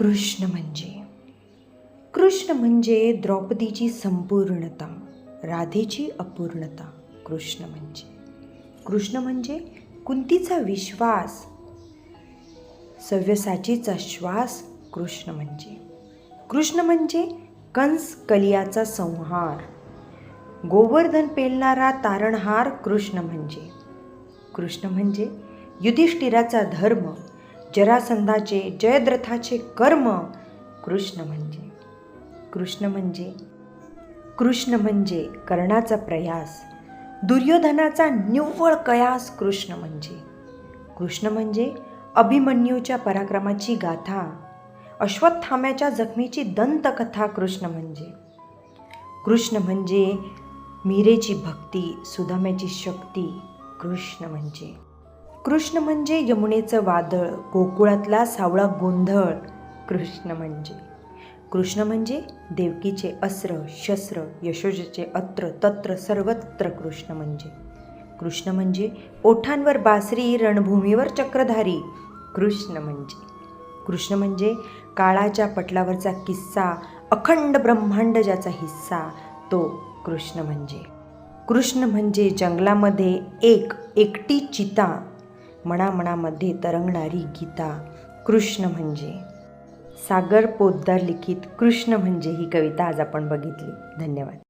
कृष्ण म्हणजे. कृष्ण म्हणजे द्रौपदीची संपूर्णता राधेची अपूर्णता. कृष्ण म्हणजे. कृष्ण म्हणजे कुंतीचा विश्वास सव्यसाचीचा श्वास. कृष्ण म्हणजे. कृष्ण म्हणजे कंस कलियाचा संहार. गोवर्धन पेलणारा तारणहार कृष्ण म्हणजे. कृष्ण म्हणजे युधिष्ठिराचा धर्म. जरासंधाचे जयद्रथाचे कर्म कृष्ण म्हणजे. कृष्ण म्हणजे कृष्ण म्हणजे कर्णाचा प्रयास दुर्योधनाचा निव्वळ कयास कृष्ण म्हणजे. कृष्ण म्हणजे अभिमन्यूच्या पराक्रमाची गाथा अश्वत्थाम्याच्या जखमीची दंतकथा कृष्ण म्हणजे. कृष्ण म्हणजे मीरेची भक्ती सुदाम्याची शक्ती कृष्ण म्हणजे. कृष्ण म्हणजे यमुनेचं वादळ गोकुळातला सावळा गोंधळ. कृष्ण म्हणजे. कृष्ण म्हणजे देवकीचे अस्त्र शस्त्र यशोजेचे अत्र तत्र सर्वत्र कृष्ण म्हणजे. कृष्ण म्हणजे ओठांवर बासरी रणभूमीवर चक्रधारी. कृष्ण म्हणजे. कृष्ण म्हणजे काळाच्या पटलावरचा किस्सा अखंड ब्रह्मांड ज्याचा हिस्सा तो कृष्ण म्हणजे. कृष्ण म्हणजे जंगलामध्ये एक एकटी चिता. मनामनामध्ये तरंगणारी गीता कृष्ण म्हणजे. सागर पोद्दार लिखित कृष्ण म्हणजे ही कविता आज आपण बघितली. धन्यवाद.